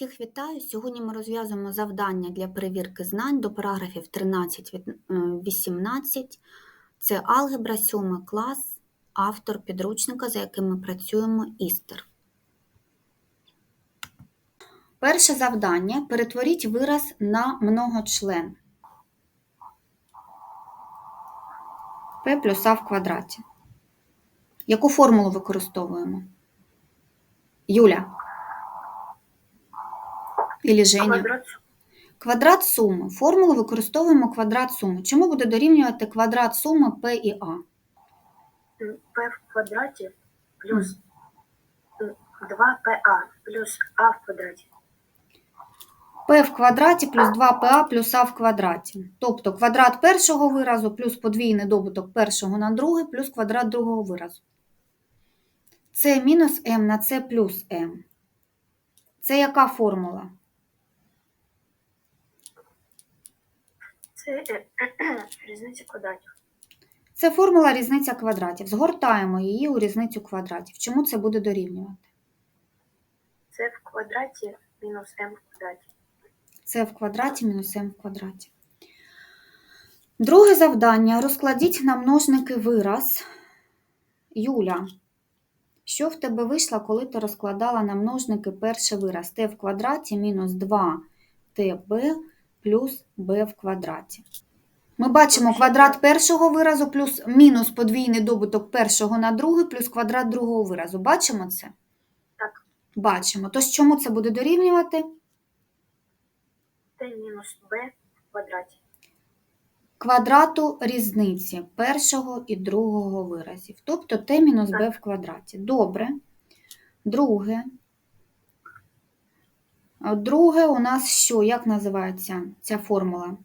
Всіх вітаю! Сьогодні ми розв'язуємо завдання для перевірки знань до параграфів 13-18. Це алгебра, 7 клас, автор підручника, за яким ми працюємо, Істер. Перше завдання перетворіть вираз на многочлен. P плюс А в квадраті. Яку формулу використовуємо? Юля. Ілі Женя. Квадрат Квадрат суми. Формулу використовуємо квадрат суми. Чому буде дорівнювати квадрат суми P і м, P в квадраті плюс 2PA плюс А в квадраті. P в квадраті плюс 2PA плюс А в квадраті. Тобто квадрат першого виразу плюс подвійний добуток першого на другий плюс квадрат другого виразу. Це мінус m на це плюс m. Це яка формула? Це е, різниця квадратів. Це формула різниця квадратів. Згортаємо її у різницю квадратів. Чому це буде дорівнювати? Це в квадраті мінус М в квадраті. Це в квадраті мінус m в квадраті. Друге завдання. Розкладіть на множники вираз. Юля, що в тебе вийшло, коли ти розкладала на множники перший вираз? t в квадраті мінус 2tb плюс b в квадраті. Ми бачимо квадрат першого виразу плюс мінус подвійний добуток першого на другий плюс квадрат другого виразу. Бачимо це? Так. Бачимо. Тож чому це буде дорівнювати? Т мінус Б в квадраті. квадрату різниці першого і другого виразів, тобто t мінус b в квадраті. Добре. Друге. Друге у нас що? Як називається ця формула?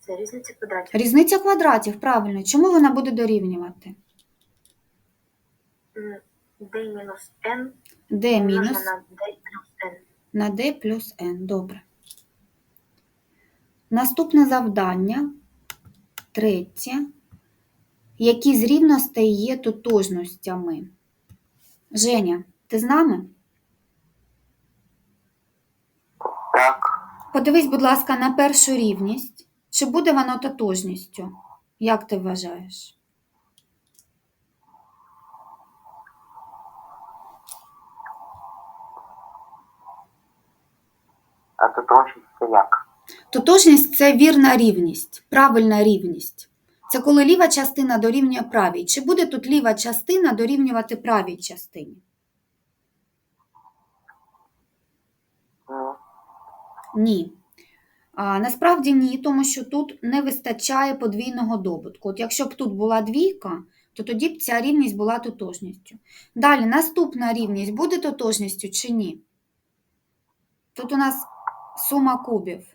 Це різниця квадратів. Різниця квадратів, правильно. Чому вона буде дорівнювати? Д мінус Н d мінус плюс на d плюс n. Добре. Наступне завдання. Третє. Які з рівностей є тотожностями? Женя, ти з нами? Так, Подивись, будь ласка, на першу рівність. Чи буде воно тотожністю? Як ти вважаєш? а то трошки це як? Тотожність це вірна рівність, правильна рівність. Це коли ліва частина дорівнює правій. Чи буде тут ліва частина дорівнювати правій частині? Ну, Ні. А, насправді ні, тому що тут не вистачає подвійного добутку. От якщо б тут була двійка, то тоді б ця рівність була тотожністю. Далі, наступна рівність буде тотожністю чи ні? Тут у нас сума кубів.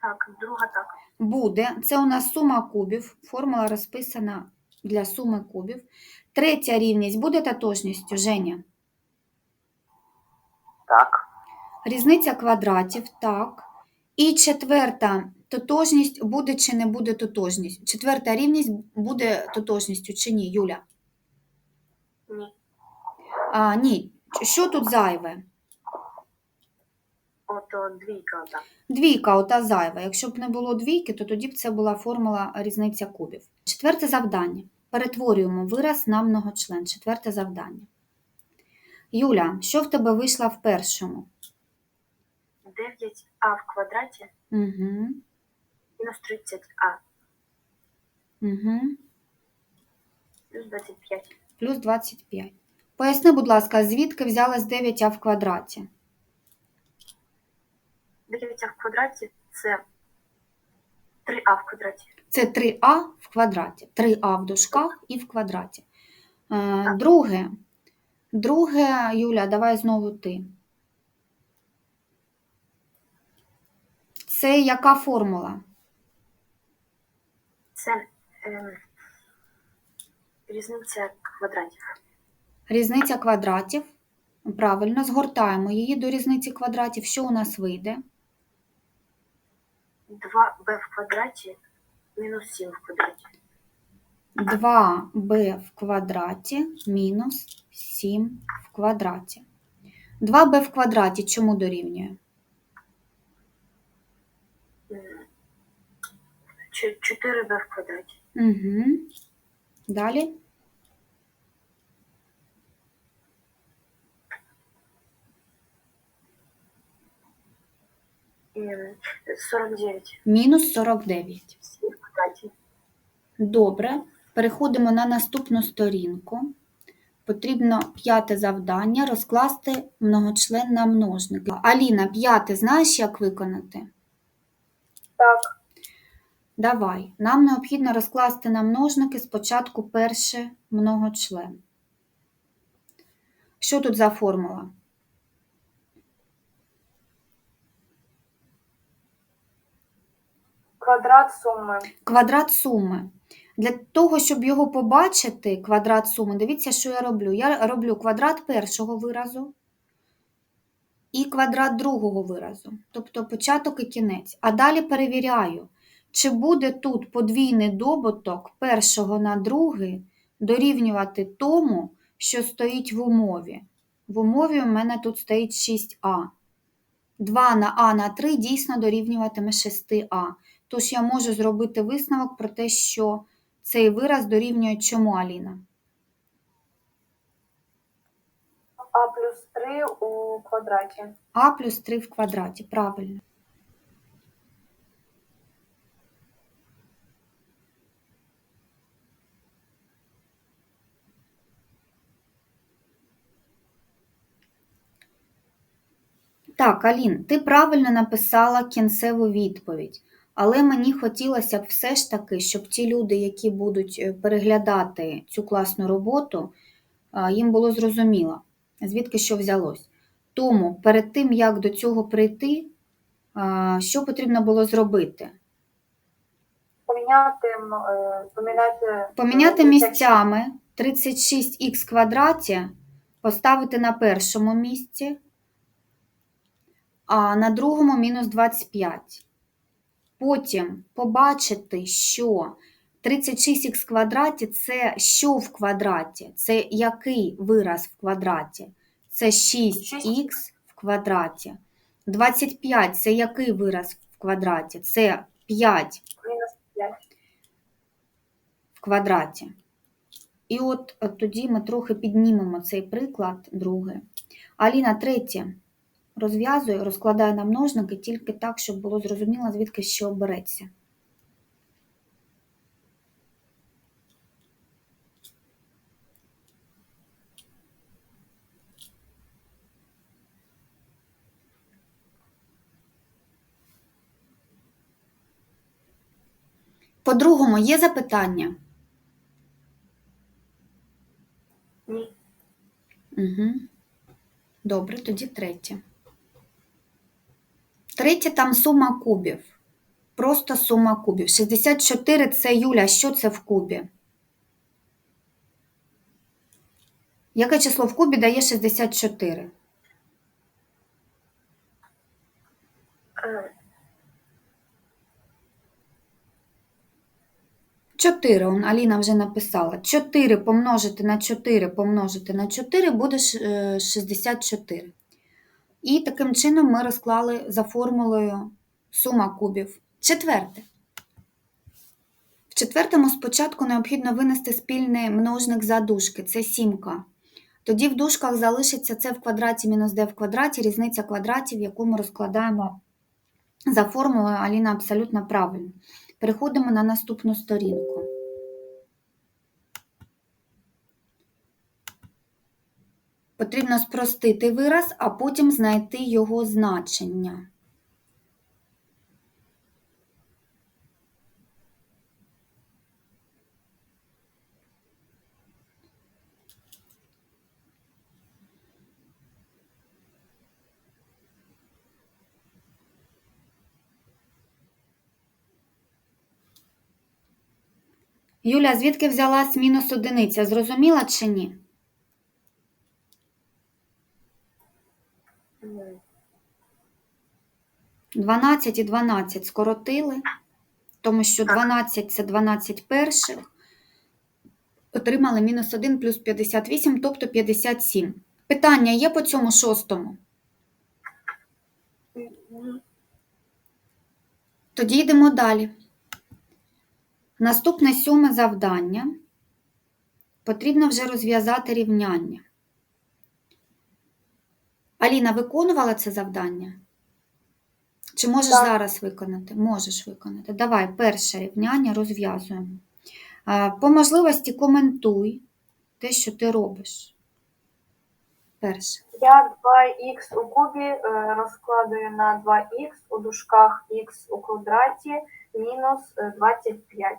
Так, друга так. Буде. Це у нас сума кубів. Формула розписана для суми кубів. Третя рівність буде тотожністю, Женя. так, Різниця квадратів, так. І четверта тотожність буде чи не буде тотожність. Четверта рівність буде тотожністю чи ні, Юля? Ні. А, ні. Що тут зайве? Ото двійка отак. Двійка, ота зайва. Якщо б не було двійки, то тоді б це була формула різниця кубів. Четверте завдання. Перетворюємо вираз на многочлен. Четверте завдання. Юля, що в тебе вийшло в першому? 9А в квадраті Угу. мінус 30А Угу. плюс 25. Плюс 25. Поясни, будь ласка, звідки взялась 9а в квадраті? 9А в квадраті це 3А в квадраті. Це 3а в квадраті. 3а в дужках і в квадраті. Е, Друге. Друге, Юля, давай знову ти. Це яка формула? Це ем, різниця квадратів. Різниця квадратів. Правильно, згортаємо її до різниці квадратів. Що у нас вийде? 2b в квадраті мінус 7 в квадраті. 2b в квадраті мінус 7 в квадраті. 2b в квадраті чому дорівнює? 4b в квадраті. Угу. Далі. М, 49 Мінус 49. в квадраті. Добре. Переходимо на наступну сторінку. Потрібно п'яте завдання розкласти многочлен на множник. Аліна, п'яте знаєш, як виконати? Так. Давай. Нам необхідно розкласти на множники спочатку перше многочлен. Що тут за формула? Квадрат суми. Квадрат суми. Для того, щоб його побачити, квадрат суми, дивіться, що я роблю. Я роблю квадрат першого виразу і квадрат другого виразу, тобто початок і кінець. А далі перевіряю, чи буде тут подвійний добуток першого на другий дорівнювати тому, що стоїть в умові. В умові у мене тут стоїть 6а. 2 на а на 3 дійсно дорівнюватиме 6а. Тож я можу зробити висновок про те, що цей вираз дорівнює чому, Аліна? А плюс 3 у квадраті. А плюс 3 в квадраті, правильно. Так, Алін, ти правильно написала кінцеву відповідь, але мені хотілося б все ж таки, щоб ті люди, які будуть е, переглядати цю класну роботу, їм було зрозуміло, звідки що взялось. Тому перед тим, як до цього прийти, що потрібно було зробити? Поміняти, е, поміняти, Поміняти місцями 36х квадраті поставити на першому місці, а на другому мінус 25. Потім побачити, що 36х квадраті це що в квадраті? Це який вираз в квадраті? Це 6х в квадраті. 25 це який вираз в квадраті? Це 5 Мінус 5. в квадраті. І от, от тоді ми трохи піднімемо цей приклад, другий. Аліна, третє. Розв'язує, розкладає на множники тільки так, щоб було зрозуміло, звідки що береться. По-другому, є запитання? Ні. Угу. Добре, тоді третє. Третє там сума кубів. Просто сума кубів. 64 це Юля. Що це в кубі? Яке число в кубі дає 64? Е, 4, Аліна вже написала. 4 помножити на 4 помножити на 4 буде е, 64. І таким чином ми розклали за формулою сума кубів. Четверте. В четвертому спочатку необхідно винести спільний множник за дужки, це сімка. Тоді в дужках залишиться це в квадраті мінус d в квадраті, різниця квадратів, яку ми розкладаємо за формулою Аліна абсолютно правильно. Переходимо на наступну сторінку. Потрібно спростити вираз, а потім знайти його значення. Юля, звідки взялась мінус одиниця? Зрозуміла чи ні? 12 і 12 скоротили, тому що 12 це 12 перших, Отримали мінус 1 плюс 58, тобто 57. Питання є по цьому шостому? Тоді йдемо далі. Наступне сьоме завдання. Потрібно вже розв'язати рівняння. Аліна виконувала це завдання? Чи можеш Так. зараз виконати? Можеш виконати. Давай, перше рівняння розв'язуємо. По можливості коментуй те, що ти робиш. Перше. Я 2х у кубі е, розкладую на 2х у дужках х у квадраті мінус е, 25.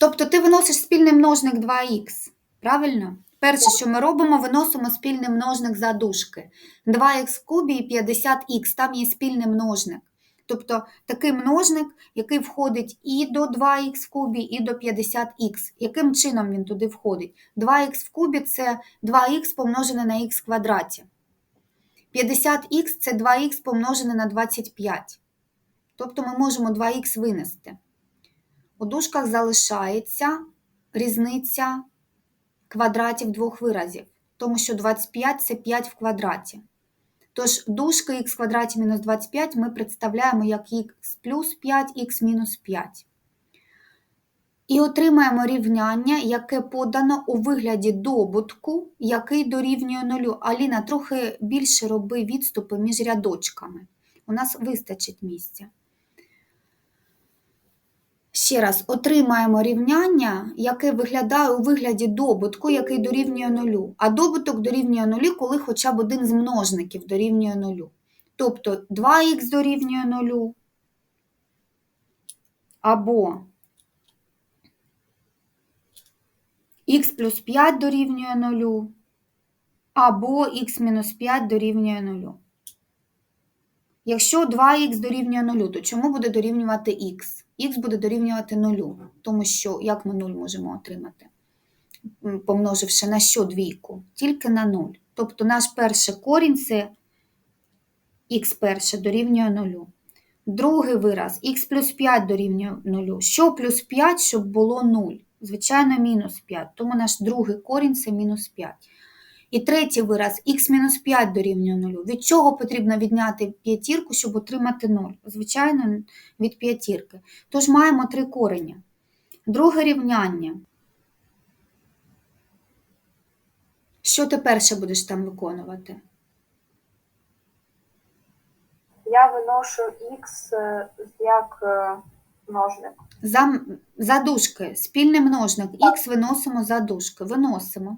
Тобто ти виносиш спільний множник 2х, правильно? Перше, що ми робимо, виносимо спільний множник за дужки. 2х в кубі і 50х, там є спільний множник. Тобто такий множник, який входить і до 2х в кубі, і до 50х. Яким чином він туди входить? 2х в кубі це 2х помножене на х квадраті. 50х це 2х помножене на 25. Тобто ми можемо 2х винести. У дужках залишається різниця квадратів двох виразів, тому що 25 це 5 в квадраті. Тож дужка х квадраті мінус 25 ми представляємо як х плюс 5, х мінус 5. І отримаємо рівняння, яке подано у вигляді добутку, який дорівнює нулю. Аліна, трохи більше роби відступи між рядочками. У нас вистачить місця. Ще раз, отримаємо рівняння, яке виглядає у вигляді добутку, який дорівнює нулю. А добуток дорівнює нулю, коли хоча б один з множників дорівнює нулю. Тобто 2х дорівнює нулю, або х плюс 5 дорівнює нулю, або х мінус 5 дорівнює нулю. Якщо 2х дорівнює 0, то чому буде дорівнювати х? Х буде дорівнювати 0, тому що як ми 0 можемо отримати, помноживши на що двійку? Тільки на 0. Тобто наш перший корінь це х перше дорівнює 0. Другий вираз х плюс 5 дорівнює 0. Що плюс 5, щоб було 0? Звичайно, мінус 5. Тому наш другий корінь це мінус 5. І третій вираз х мінус 5 дорівнює 0. Від чого потрібно відняти п'ятірку, щоб отримати 0? Звичайно, від п'ятірки. Тож маємо три корення. Друге рівняння. Що ти перше будеш там виконувати? Я виношу х е, як е, множник. За, за дужки. Спільний множник. Х виносимо за дужки. Виносимо.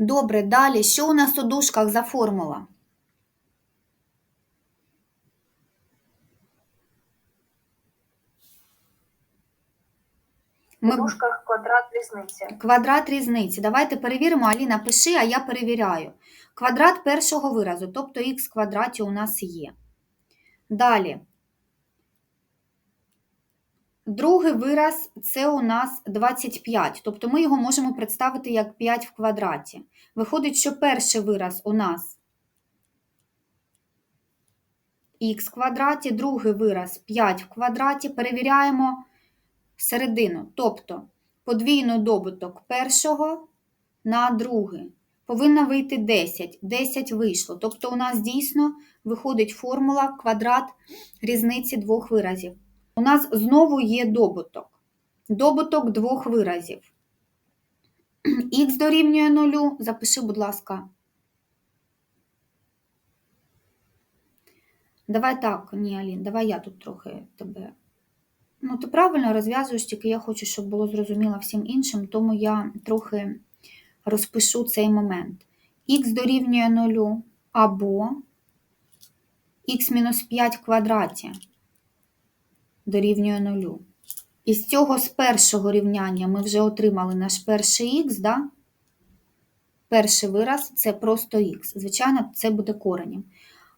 Добре, далі. Що у нас у дужках за формула? У Ми дужках квадрат різниці. Квадрат різниці. Давайте перевіримо. Аліна, пиши, а я перевіряю. Квадрат першого виразу, тобто х квадраті у нас є. Далі. Другий вираз це у нас 25, тобто ми його можемо представити як 5 в квадраті. Виходить, що перший вираз у нас х в квадраті, другий вираз 5 в квадраті. Перевіряємо середину, тобто подвійний добуток першого на другий. Повинно вийти 10. 10 вийшло. Тобто у нас дійсно виходить формула квадрат різниці двох виразів. У нас знову є добуток. Добуток двох виразів. Х дорівнює 0. Запиши, будь ласка. Давай так, ні, Алін, давай я тут трохи тебе. Ну, ти правильно розв'язуєш, тільки я хочу, щоб було зрозуміло всім іншим, тому я трохи розпишу цей момент. Х дорівнює 0 або х мінус 5 в квадраті дорівнює 0. І з цього з першого рівняння ми вже отримали наш перший х, да? Перший вираз це просто х. Звичайно, це буде коренем.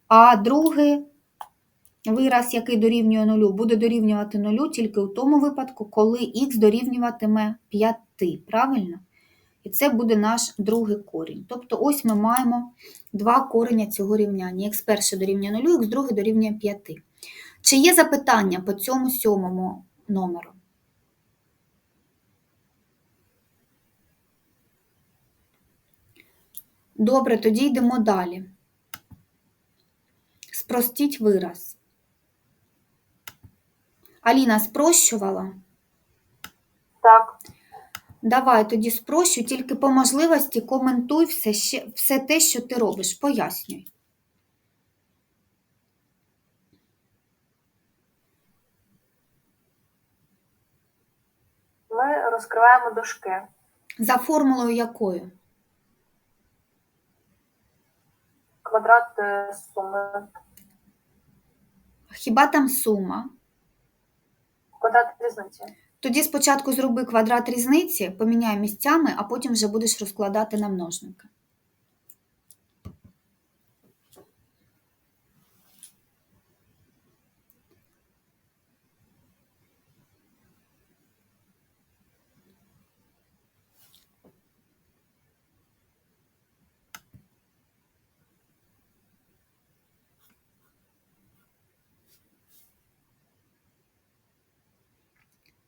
А другий вираз, який дорівнює 0, буде дорівнювати 0 тільки у тому випадку, коли х дорівнюватиме 5. Правильно? І це буде наш другий корінь. Тобто ось ми маємо два кореня цього рівняння. Х перше дорівнює 0, х друге дорівнює 5. Чи є запитання по цьому сьомому номеру? Добре, тоді йдемо далі. Спростіть вираз. Аліна спрощувала? Так. Давай тоді спрощу, тільки по можливості коментуй все, все те, що ти робиш. Пояснюй. Розкриваємо дужки. За формулою якою? Квадрат е, суми. Хіба там сума? Квадрат різниці. Тоді спочатку зроби квадрат різниці, поміняй місцями, а потім вже будеш розкладати на множники.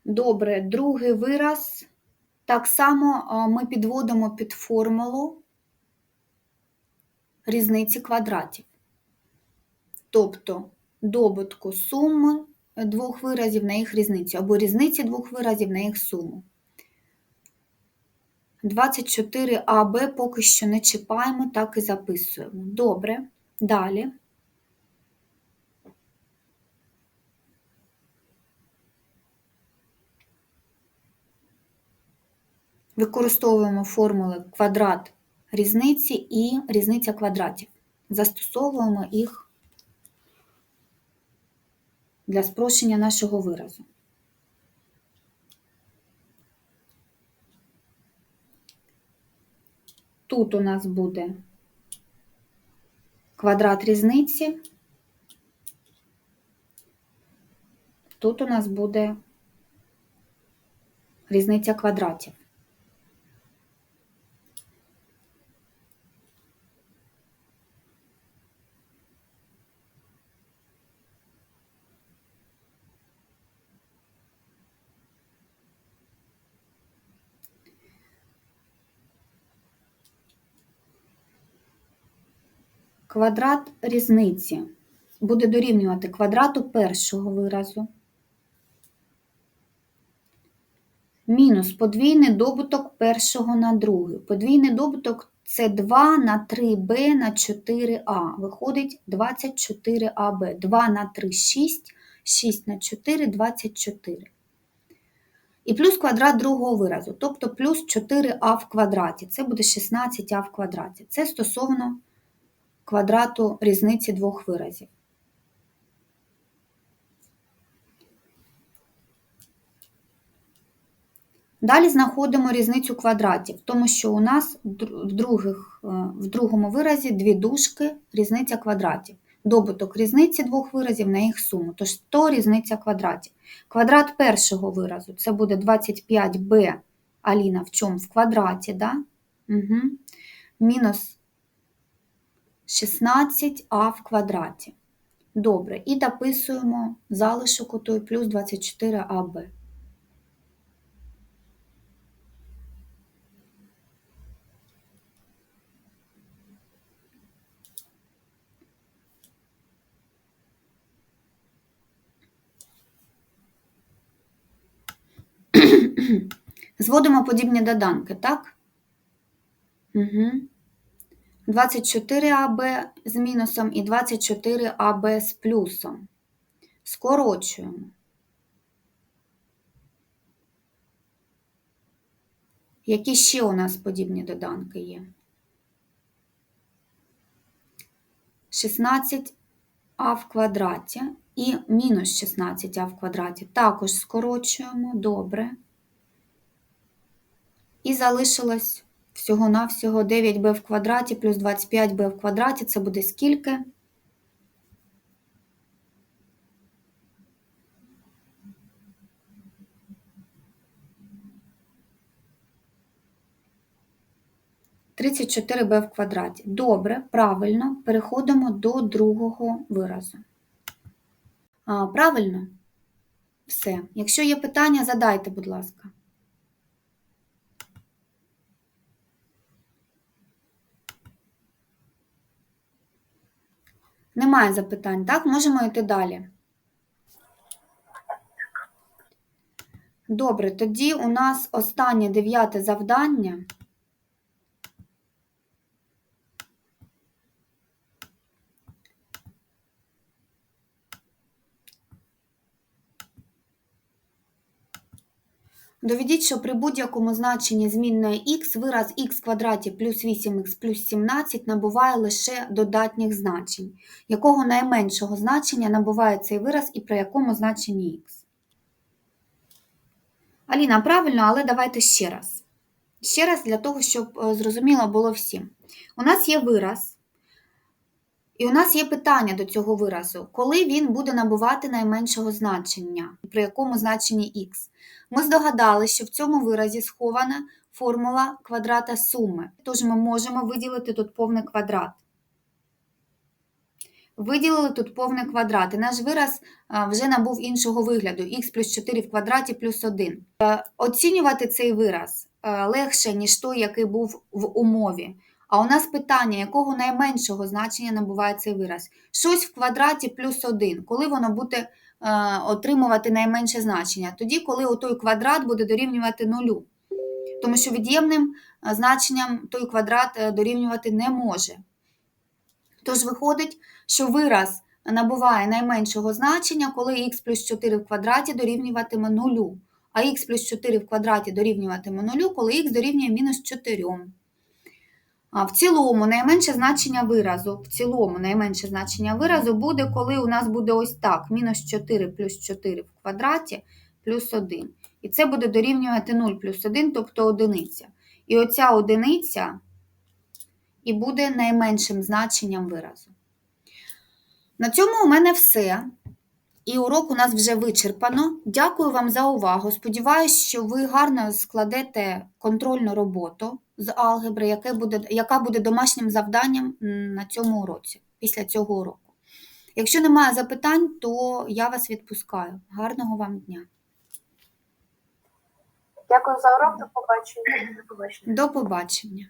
Добре, другий вираз. Так само ми підводимо під формулу різниці квадратів. Тобто добутку суми двох виразів на їх різницю, або різниці двох виразів на їх суму. 24АБ поки що не чіпаємо, так і записуємо. Добре, далі. Використовуємо формули квадрат різниці і різниця квадратів. Застосовуємо їх для спрощення нашого виразу. Тут у нас буде квадрат різниці. Тут у нас буде різниця квадратів. Квадрат різниці буде дорівнювати квадрату першого виразу мінус подвійний добуток першого на другий. Подвійний добуток це 2 на 3b на 4a. Виходить 24аб. 2 на 3 – 6, 6 на 4 – 24. І плюс квадрат другого виразу, тобто плюс 4а в квадраті. Це буде 16а в квадраті. Це стосовно квадрату різниці двох виразів. Далі знаходимо різницю квадратів, тому що у нас в, других, е, в другому виразі дві дужки різниця квадратів. Добуток різниці двох виразів на їх суму, тож 100 різниця квадратів. Квадрат першого виразу це буде 25b, Аліна в чому? В квадраті, да? Угу. мінус 16а в квадраті. Добре, і дописуємо залишок у той плюс 24аб. Зводимо подібні доданки, так? Угу. 24АБ з мінусом і 24АБ з плюсом. Скорочуємо. Які ще у нас подібні доданки є? 16а в квадраті і мінус 16а в квадраті. Також скорочуємо, добре. І залишилось всього-навсього 9b в квадраті плюс 25b в квадраті. Це буде скільки? Тридцять чотири b в квадраті. Добре, правильно, переходимо до другого виразу. А, правильно? Все. Якщо є питання, задайте, будь ласка. Немає запитань, так? Можемо йти далі. Добре, тоді у нас останнє дев'яте завдання. Доведіть, що при будь-якому значенні змінної х вираз х квадраті плюс 8х плюс 17 набуває лише додатніх значень. Якого найменшого значення набуває цей вираз і при якому значенні х? Аліна, правильно, але давайте ще раз. Ще раз для того, щоб е, зрозуміло було всім. У нас є вираз, і у нас є питання до цього виразу, коли він буде набувати найменшого значення, при якому значенні х. Ми здогадалися, що в цьому виразі схована формула квадрата суми. Тож ми можемо виділити тут повний квадрат. Виділили тут повний квадрат, і наш вираз вже набув іншого вигляду х плюс 4 в квадраті плюс 1. Е, Оцінювати цей вираз е, легше, ніж той, який був в умові. А у нас питання, якого найменшого значення набуває цей вираз? Щось в квадраті плюс 1, коли воно буде е, отримувати найменше значення? Тоді, коли отой квадрат буде дорівнювати нулю. Тому що від'ємним е, значенням той квадрат е, дорівнювати не може. Тож виходить, що вираз набуває найменшого значення, коли х плюс 4 в квадраті дорівнюватиме нулю, а х плюс 4 в квадраті дорівнюватиме нулю, коли х дорівнює мінус 4. В цілому найменше значення виразу, в цілому найменше значення виразу буде, коли у нас буде ось так: мінус 4 плюс 4 в квадраті плюс 1. І це буде дорівнювати 0 плюс 1, тобто одиниця. І оця одиниця і буде найменшим значенням виразу. На цьому у мене все. І урок у нас вже вичерпано. Дякую вам за увагу. Сподіваюсь, що ви гарно складете контрольну роботу з алгебри, яке буде, яка буде домашнім завданням на цьому уроці, після цього уроку. Якщо немає запитань, то я вас відпускаю. Гарного вам дня. Дякую за урок. До побачення. До побачення. До побачення.